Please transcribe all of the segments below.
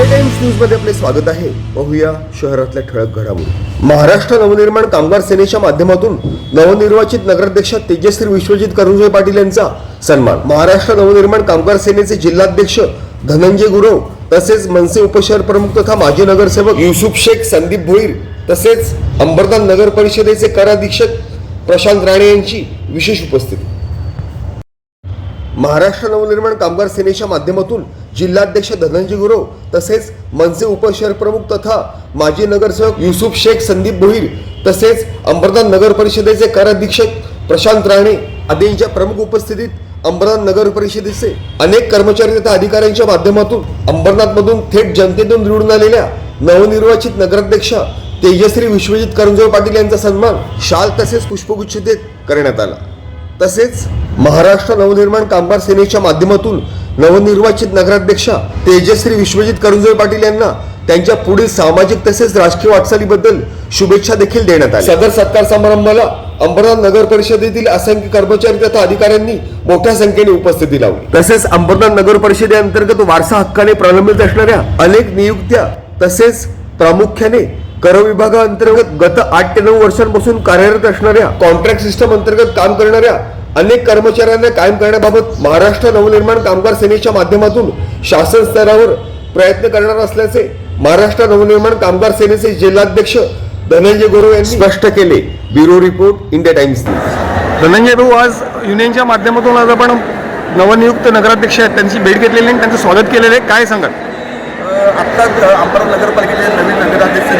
मध्ये आपले स्वागत आहे. पाहूया शहरातल्या ठळक घडामोडी. महाराष्ट्र नवनिर्माण कामगार सेनेच्या माध्यमातून नवनिर्वाचित नगराध्यक्ष तेजश्री विश्वजित करुणजय पाटील यांचा सन्मान. महाराष्ट्र नवनिर्माण कामगार सेनेचे जिल्हाध्यक्ष धनंजय गुरव तसेच मनसे उपशहर प्रमुख तथा माजी नगरसेवक युसुफ शेख संदीप भोईर तसेच अंबरनाथ नगर परिषदेचे कराधीक्षक प्रशांत राणे यांची विशेष उपस्थिती. महाराष्ट्र नवनिर्माण कामगार सेनेच्या माध्यमातून जिल्हाध्यक्ष धनंजय गुरव तसेच मनसे उपशहर प्रमुख तथा माजी नगरसेवक युसुफ शेख संदीप भोईर तसेच अंबरनाथ नगर परिषदेचे कराधीक्षक प्रशांत राणे आदींच्या प्रमुख उपस्थितीत अंबरनाथ नगर परिषदेचे अनेक कर्मचारी तथा अधिकाऱ्यांच्या माध्यमातून अंबरनाथ मधून थेट जनतेतून निवडून आलेल्या नवनिर्वाचित नगराध्यक्ष तेजश्री विश्वजित करंजोळ पाटील यांचा सन्मान शाल तसेच पुष्पगुच्छ देत करण्यात आला. तसेच महाराष्ट्र नवनिर्माण कामगार सेनेच्या माध्यमातून नवनिर्वाचित नगराध्यक्षा तेजश्री विश्वजित करुंजय पाटील यांना त्यांच्या पुढील सामाजिक तसेच राजकीय वाटचालीबद्दल शुभेच्छा देखील देण्यात आल्या. सदर सत्कार समारंभाला अंबरनाथ नगर परिषदेतील असंख्य कर्मचारी तथा अधिकाऱ्यांनी मोठ्या संख्येने उपस्थिती लावली. तसेच अंबरनाथ नगर परिषदेअंतर्गत वारसा हक्काने प्रलंबित असणाऱ्या अनेक नियुक्त्या तसेच प्रामुख्याने कर विभागाअंतर्गत गत आठ ते नऊ वर्षांपासून कार्यरत असणाऱ्या कॉन्ट्रॅक्ट सिस्टम अंतर्गत काम करणाऱ्या अनेक कर्मचाऱ्यांना कायम करण्याबाबत महाराष्ट्र नवनिर्माण कामगार सेनेच्या माध्यमातून शासन स्तरावर प्रयत्न करणार असल्याचे महाराष्ट्र नवनिर्माण कामगार सेनेचे जिल्हाध्यक्ष धनंजय गुरव यांनी स्पष्ट केले. Bureau report India Times Dhananjay Bhau आज युनियनच्या माध्यमातून आज आपण नवनियुक्त नगराध्यक्ष आहेत. त्यांची भेट घेतलेली आणि त्यांचं स्वागत केलेलं आहे. काय सांगाल? आत्ताच अंबरनाथ नगरपालिकेचे नवीन नगराध्यक्ष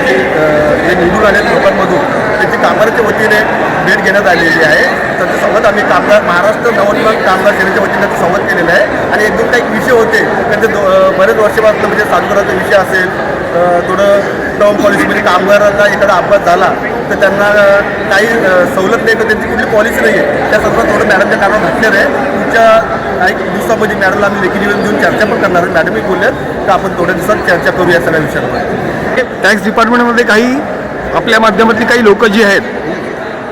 जे निवडून आले लोकांमधून त्याची कामगारच्या वतीने भेट घेण्यात आलेली आहे. त्यांचं संवाद आम्ही कामगार महाराष्ट्र नवनिर्माण कामगार सेनेच्या वतीने त्याचा संवाद केलेला आहे. आणि एक दोन काही विषय होते त्यांचे दो बरेच वर्षापासून म्हणजे सातपुराचा विषय असेल थोडं टर्म पॉलिसीमध्ये कामगारांना एखादा अपघात झाला तर त्यांना काही सवलत नाही तर त्यांची कुठली पॉलिसी नाही आहे त्या संदर्भात थोडं मॅडमच्या कारण म्हटलेलं आहे तुमच्या काही दिवसामध्ये मॅडमला आम्ही लेखी निवेदन देऊन चर्चा पण करणार आहे. मॅडमही बोलल्यात तर आपण थोड्या दिवसात चर्चा करू या सगळ्या विषयावर. टॅक्स डिपार्टमेंटमध्ये काही आपल्या माध्यमातली काही लोकं जी आहेत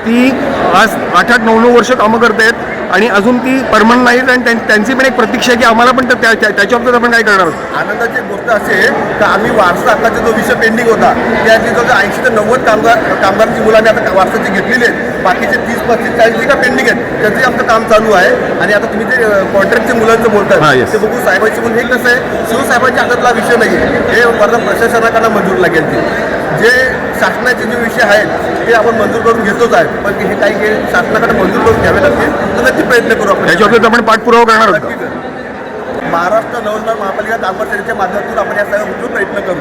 ती आज आठ आठ नऊ नऊ वर्ष कामं करत आहेत आणि अजून ती परमनंट नाहीत आणि त्यां- त्यांची पण एक प्रतीक्षा आहे की आम्हाला पण त्या- त्या- त्याच्या बाबतीत आपण काय करणार आहोत? आनंदाची गोष्ट अशी आहे तर आम्ही वारसा हक्काचा जो विषय पेंडिंग होता त्याची जवळ ऐंशी ते नव्वद कामगार कामगारांची मुलांनी आता वारसाची घेतलेली आहेत बाकीचे तीस पस्तीस चाळीस जे का पेंडिंग आहेत त्याचंही आमचं काम चालू आहे. आणि आता तुम्ही जे कॉन्ट्रॅक्टचे मुलांचं बोलताय. ते बघू साहेबांची म्हणून हे कसं आहे शिवसाहेबांच्या हातातला विषय नाही हे वर्धा प्रशासनाकडे मंजूर लागेल ते. जे शासनाचे जे विषय आहेत ते आपण मंजूर करून घेतोच आहे. पण हे काही शासनाकडे मंजूर करून घ्यावे लागतील. तर प्रयत्न करू आपण. आपण पाठपुरावा करणार आहोत. महाराष्ट्र नवनिर्माण महापालिका कामगार सेनेच्या माध्यमातून आपण या सगळ्या प्रयत्न करू.